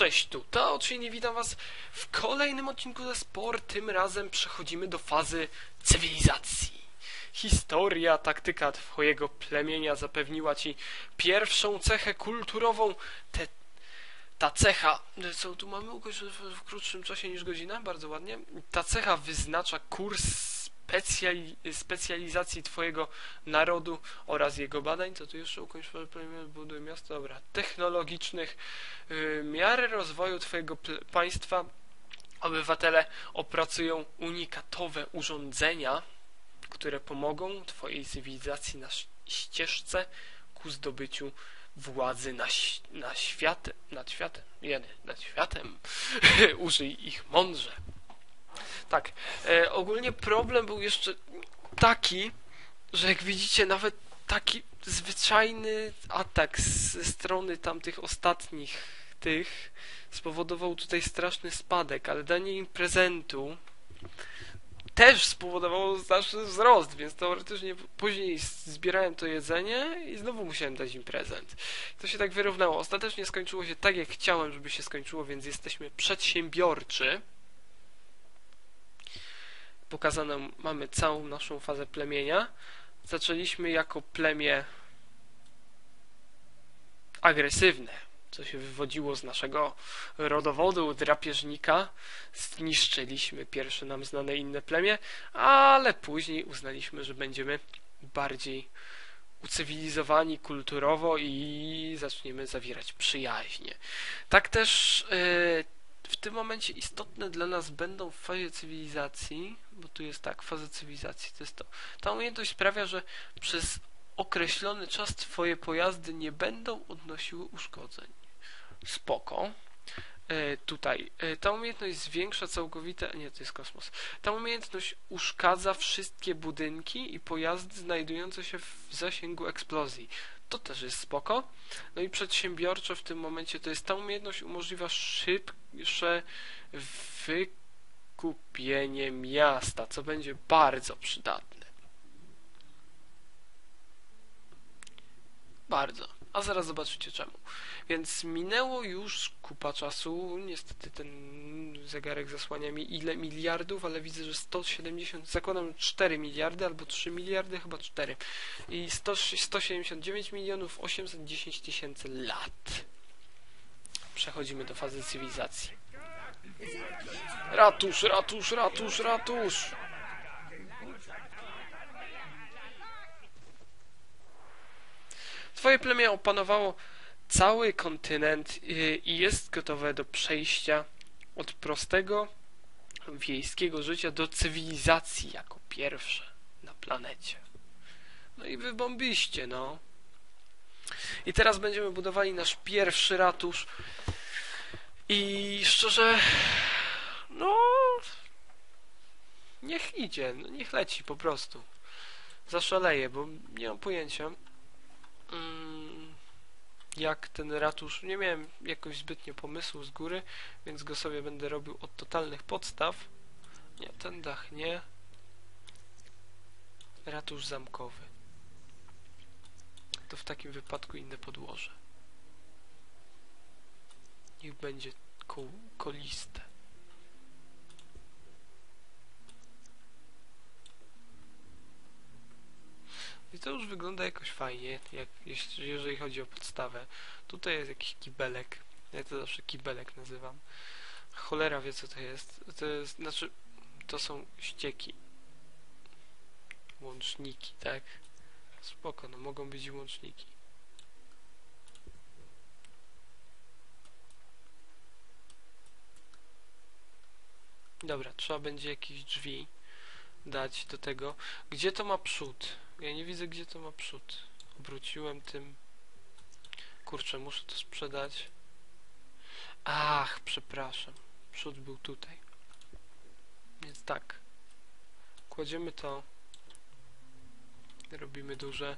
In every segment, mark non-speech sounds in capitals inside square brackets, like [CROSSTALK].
Cześć, tu Tao, czyli witam was w kolejnym odcinku ze Sport. Tym razem przechodzimy do fazy cywilizacji. Historia, taktyka twojego plemienia zapewniła ci pierwszą cechę kulturową. Te, ta cecha, co tu mamy ukończyć w krótszym czasie niż godzina, bardzo ładnie. Ta cecha wyznacza kurs specjali, specjalizacji twojego narodu oraz jego badań. Co tu jeszcze ukończ buduj miasto, dobra, technologicznych. Yy, miary rozwoju twojego państwa obywatele opracują unikatowe urządzenia, które pomogą twojej cywilizacji na ścieżce ku zdobyciu władzy na, na świat, nad światem, jeny, nad światem. [LAUGHS] Użyj ich mądrze. Tak, e, ogólnie problem był jeszcze taki, że jak widzicie, nawet taki zwyczajny atak ze strony tamtych ostatnich tych spowodował tutaj straszny spadek, ale danie im prezentu też spowodowało znaczny wzrost, więc teoretycznie później zbierałem to jedzenie i znowu musiałem dać im prezent. To się tak wyrównało. Ostatecznie skończyło się tak, jak chciałem, żeby się skończyło, więc jesteśmy przedsiębiorczy pokazaną mamy całą naszą fazę plemienia. Zaczęliśmy jako plemię agresywne, co się wywodziło z naszego rodowodu drapieżnika. Zniszczyliśmy pierwsze nam znane inne plemię, ale później uznaliśmy, że będziemy bardziej ucywilizowani kulturowo i zaczniemy zawierać przyjaźnie. Tak też yy, w tym momencie istotne dla nas będą w fazie cywilizacji, bo tu jest tak, faza cywilizacji to jest to. Ta umiejętność sprawia, że przez określony czas twoje pojazdy nie będą odnosiły uszkodzeń. Spoko. E, tutaj. E, ta umiejętność zwiększa całkowite... Nie, to jest kosmos. Ta umiejętność uszkadza wszystkie budynki i pojazdy znajdujące się w zasięgu eksplozji. To też jest spoko. No i przedsiębiorczo w tym momencie to jest ta umiejętność umożliwia szybsze wykupienie miasta, co będzie bardzo przydatne. Bardzo. A zaraz zobaczycie czemu. Więc minęło już kupa czasu. Niestety ten zegarek zasłania mi ile miliardów, ale widzę, że 170, zakładam 4 miliardy albo 3 miliardy, chyba 4. I 100, 179 milionów 810 tysięcy lat. Przechodzimy do fazy cywilizacji. Ratusz, ratusz, ratusz, ratusz! Twoje plemię opanowało cały kontynent y, i jest gotowe do przejścia od prostego wiejskiego życia do cywilizacji jako pierwsze na planecie. No i wy bombiście, no. I teraz będziemy budowali nasz pierwszy ratusz. I szczerze, no, niech idzie, no niech leci po prostu. Zaszaleję, bo nie mam pojęcia, mm, jak ten ratusz, nie miałem jakoś zbytnio pomysłu z góry, więc go sobie będę robił od totalnych podstaw. Nie, ten dach nie. Ratusz zamkowy. To w takim wypadku inne podłoże. Niech będzie ko koliste. I to już wygląda jakoś fajnie, jak, jeżeli chodzi o podstawę. Tutaj jest jakiś kibelek. Ja to zawsze kibelek nazywam. Cholera wie co to jest. To jest, znaczy, to są ścieki. Łączniki, tak? Spoko, no mogą być łączniki. Dobra, trzeba będzie jakieś drzwi dać do tego. Gdzie to ma przód? Ja nie widzę, gdzie to ma przód. Obróciłem tym... Kurczę, muszę to sprzedać. Ach, przepraszam. Przód był tutaj. Więc tak. Kładziemy to. Robimy duże.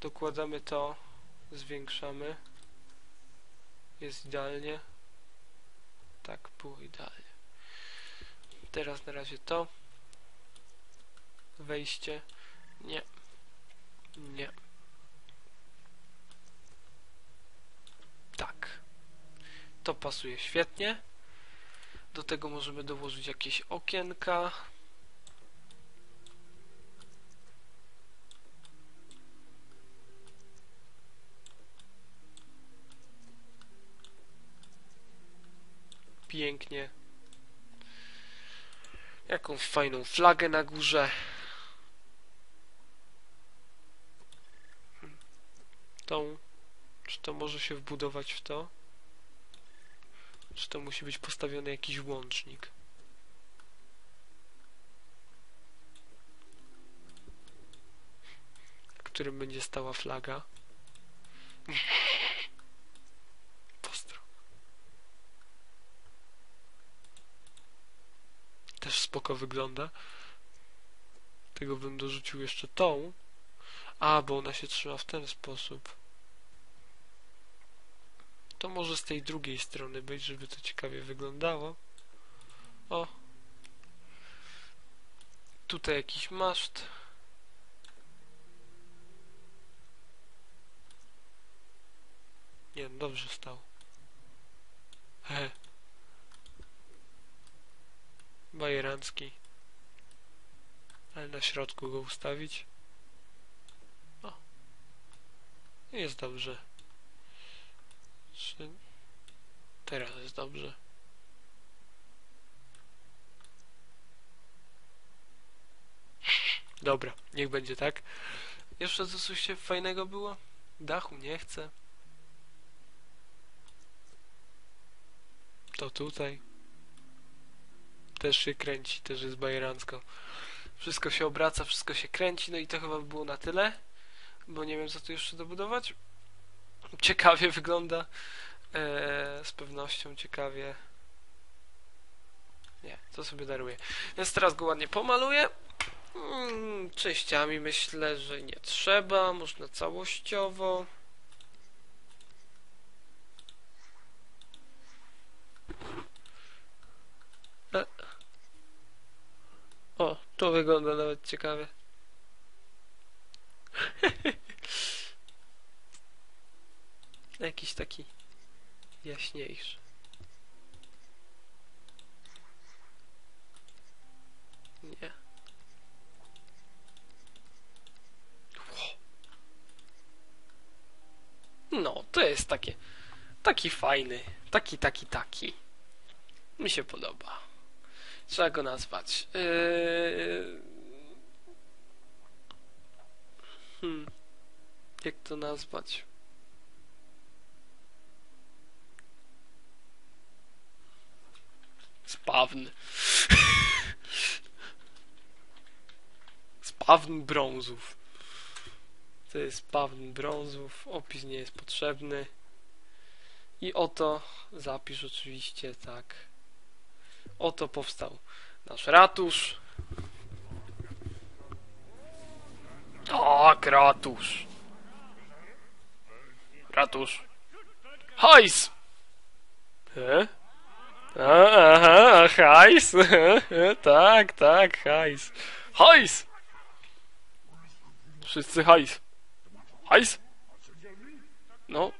Dokładamy to. Zwiększamy. Jest idealnie. Tak, było idealnie. Teraz na razie to. Wejście. Nie. Nie. Tak. To pasuje świetnie. Do tego możemy dołożyć jakieś okienka. Pięknie. Jakąś fajną flagę na górze. Tą. Czy to może się wbudować w to? Czy to musi być postawiony jakiś łącznik? Na którym będzie stała flaga? Pozdro. Też spoko wygląda. Tego bym dorzucił jeszcze tą. A, bo ona się trzyma w ten sposób. To może z tej drugiej strony być, żeby to ciekawie wyglądało. O. Tutaj jakiś maszt. Nie, dobrze stał. He. Bajerancki. Ale na środku go ustawić. O. Jest dobrze. Czy... Teraz jest dobrze. [LAUGHS] Dobra, niech będzie tak. Jeszcze co coś się fajnego było? Dachu nie chcę. To tutaj. Też się kręci, też jest bajerancko. Wszystko się obraca, wszystko się kręci, no i to chyba by było na tyle. Bo nie wiem co tu jeszcze dobudować. Ciekawie wygląda. Eee, z pewnością ciekawie. Nie, to sobie daruję. Więc teraz go ładnie pomaluję. Mm, częściami myślę, że nie trzeba. Można całościowo. O, to wygląda nawet ciekawie. [LAUGHS] Jakiś taki jaśniejszy. Nie. No, to jest takie. Taki fajny. Taki, taki, taki. Mi się podoba. Trzeba go nazwać. Yy... Hmm. Jak to nazwać? Spawn. [LAUGHS] Spawn brązów. To jest spawn brązów. Opis nie jest potrzebny. I oto zapisz oczywiście tak. Oto powstał nasz ratusz. Tak, ratusz. Ratusz. Hajs! A, Aha, hajs. tak, tak, hajs. Hajs! Wszyscy hajs. Hajs? No.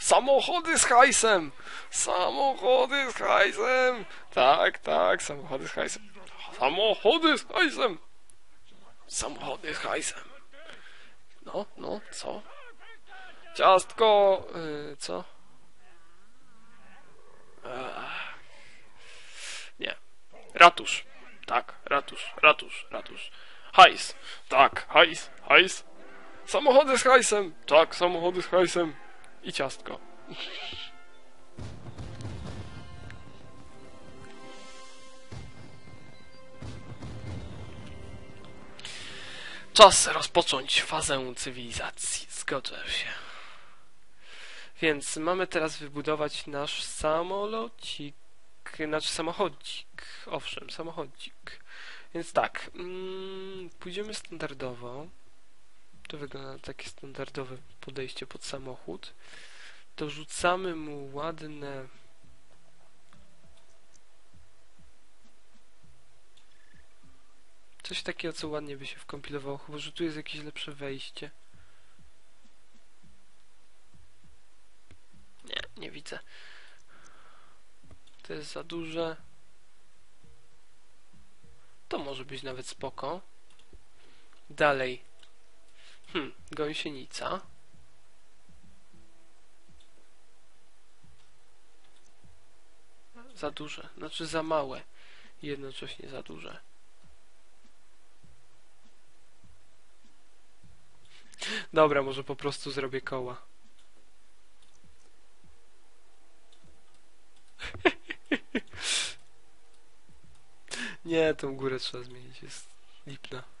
Samochody z hajsem! Samochody z hajsem! Tak, tak, samochody z hajsem. Samochody z hajsem! Samochody z hajsem. No, no, co? Ciastko, yy, co? Ech. Nie. Ratusz. Tak, ratusz, ratusz, ratusz. Hajs. Tak, hajs, hajs. Samochody z hajsem. Tak, samochody z hajsem. I ciastko. Czas rozpocząć fazę cywilizacji. Zgodzę się. Więc mamy teraz wybudować nasz samolocik. Znaczy samochodzik. Owszem, samochodzik. Więc tak. Mm, pójdziemy standardowo. To wygląda na takie standardowe podejście pod samochód. Dorzucamy mu ładne... Coś takiego, co ładnie by się wkompilowało. Chyba, że tu jest jakieś lepsze wejście. Nie, nie widzę. To jest za duże. To może być nawet spoko. Dalej. Hmm, gąsienica. Za duże, znaczy za małe. Jednocześnie za duże. Dobra, może po prostu zrobię koła. [LAUGHS] Nie, tą górę trzeba zmienić, jest lipna.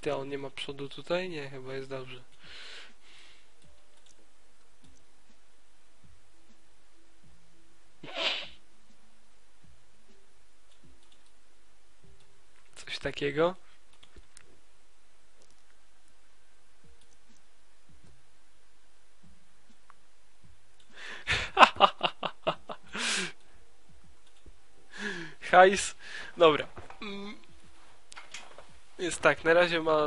Ty, on nie ma przodu tutaj? Nie, chyba jest dobrze. Coś takiego? [LAUGHS] Hajs. Dobra. Jest tak, na razie ma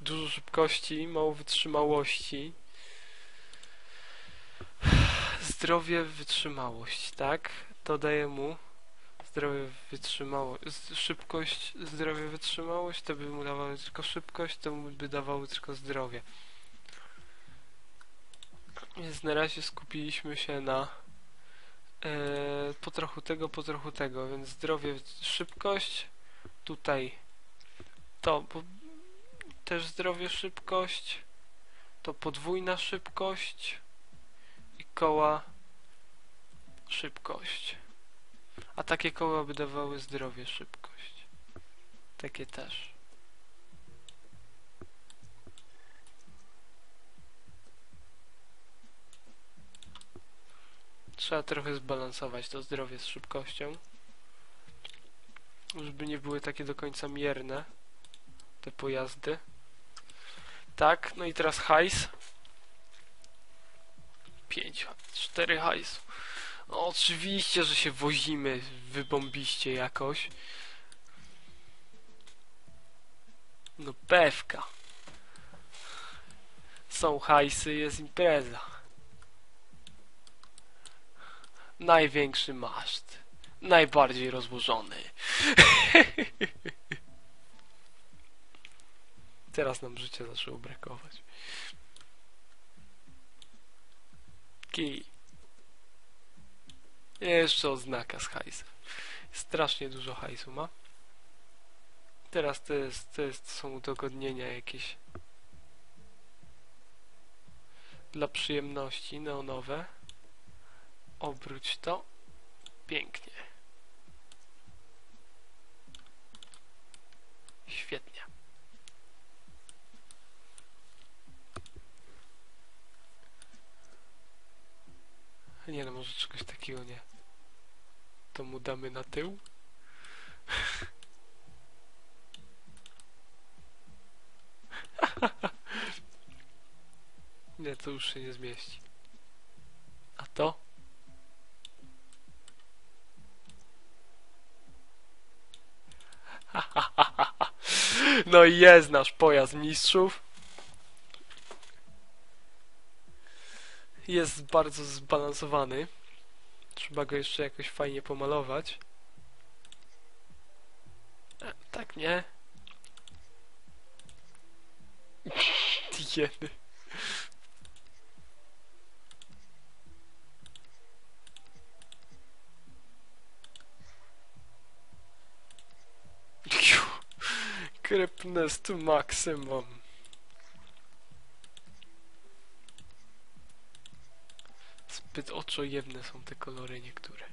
dużo szybkości, mało wytrzymałości. Zdrowie, wytrzymałość, tak? To daje mu zdrowie, wytrzymałość, szybkość, zdrowie, wytrzymałość, to by mu dawało tylko szybkość, to mu by dawało tylko zdrowie. Więc na razie skupiliśmy się na e, po trochu tego, po trochu tego, więc zdrowie, szybkość, tutaj to, bo też zdrowie, szybkość, to podwójna szybkość i koła szybkość. A takie koła by dawały zdrowie, szybkość. Takie też. Trzeba trochę zbalansować to zdrowie z szybkością. Żeby nie były takie do końca mierne te pojazdy. Tak, no i teraz hajs. 5, 4 hajsu. No oczywiście, że się wozimy wybombiście jakoś. No pewka. Są hajsy, jest impreza. Największy maszt. Najbardziej rozłożony. [LAUGHS] Teraz nam życia zaczęło brakować. Kij. Jeszcze oznaka z hajsem. Strasznie dużo hajsu ma. Teraz to, jest, to jest, są udogodnienia jakieś dla przyjemności neonowe. Obróć to. Pięknie. Świetnie. Nie no, może czegoś takiego nie. To mu damy na tył. [LAUGHS] nie, to już się nie zmieści. A to? [LAUGHS] no i jest nasz pojazd mistrzów. Jest bardzo zbalansowany. Trzeba go jeszcze jakoś fajnie pomalować. E, tak nie? [LAUGHS] Jeny. Krypnes to maksimum. Zbyt oczojebne są te kolory niektóre.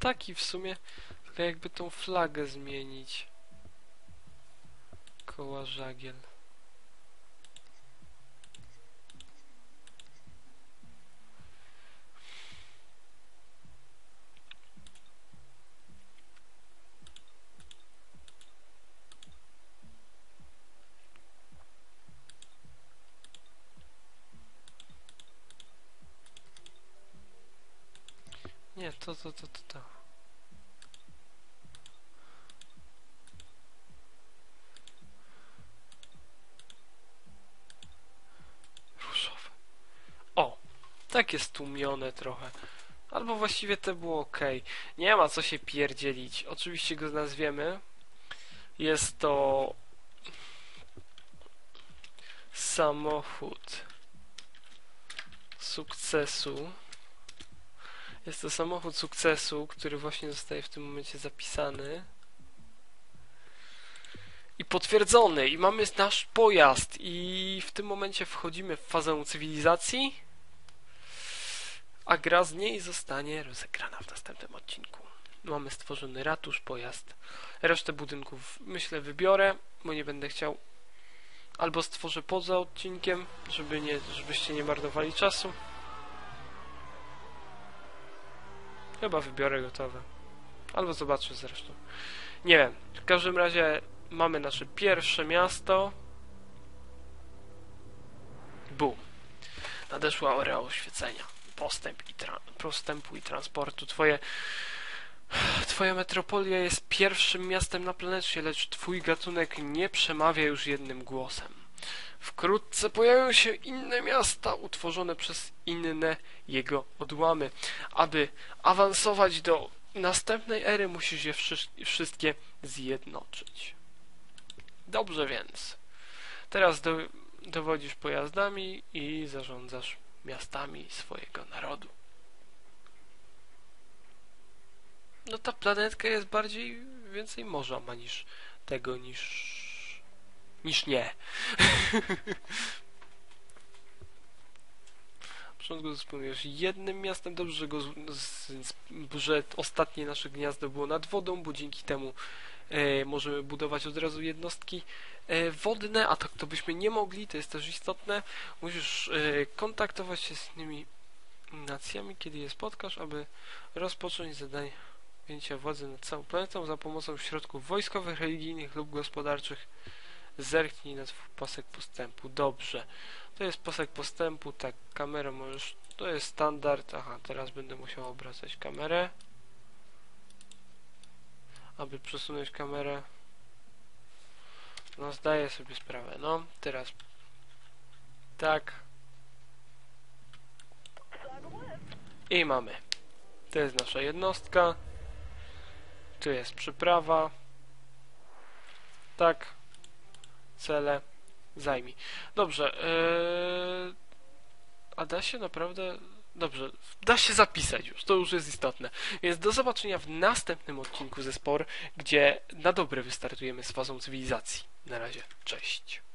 Taki w sumie, jakby tą flagę zmienić. Koła żagiel. To, to, to, to, to. Różowe. O, stłumione trochę. Albo właściwie to było ok. Nie ma co się pierdzielić. Oczywiście go nazwiemy. Jest to samochód sukcesu. Jest to samochód sukcesu, który właśnie zostaje w tym momencie zapisany. I potwierdzony. I mamy nasz pojazd. I w tym momencie wchodzimy w fazę cywilizacji. A gra z niej zostanie rozegrana w następnym odcinku. Mamy stworzony ratusz, pojazd. Resztę budynków myślę wybiorę, bo nie będę chciał. Albo stworzę poza odcinkiem, żeby nie, żebyście nie marnowali czasu. Chyba wybiorę gotowe. Albo zobaczę zresztą. Nie wiem. W każdym razie mamy nasze pierwsze miasto. Bum. Nadeszła ora oświecenia. Postęp i postępu i transportu. Twoje Twoja metropolia jest pierwszym miastem na planecie, lecz twój gatunek nie przemawia już jednym głosem. Wkrótce pojawią się inne miasta utworzone przez inne jego odłamy. Aby awansować do następnej ery, musisz je wszy- wszystkie zjednoczyć. Dobrze więc. Teraz do, dowodzisz pojazdami i zarządzasz miastami swojego narodu. No ta planetka jest bardziej, więcej morza ma niż tego, niż... niż nie. [LAUGHS] Początku wspomniałeś jednym miastem, dobrze, że, go, z, z, że ostatnie nasze gniazdo było nad wodą, bo dzięki temu e, możemy budować od razu jednostki e, wodne, a tak to byśmy nie mogli, to jest też istotne. Musisz e, kontaktować się z innymi nacjami, kiedy je spotkasz, aby rozpocząć zadanie objęcia władzy nad całą planetą za pomocą środków wojskowych, religijnych lub gospodarczych. Zerknij na twój pasek postępu. Dobrze. To jest pasek postępu, tak, kamerę możesz... To jest standard. Aha, teraz będę musiał obracać kamerę. Aby przesunąć kamerę. No, zdaję sobie sprawę. No, teraz... Tak. I mamy. To jest nasza jednostka. Tu jest przyprawa. Tak. Cele. Zajmij. Dobrze. Yy... A da się naprawdę... Dobrze. Da się zapisać już. To już jest istotne. Więc do zobaczenia w następnym odcinku ze Spor, gdzie na dobre wystartujemy z fazą cywilizacji. Na razie. Cześć.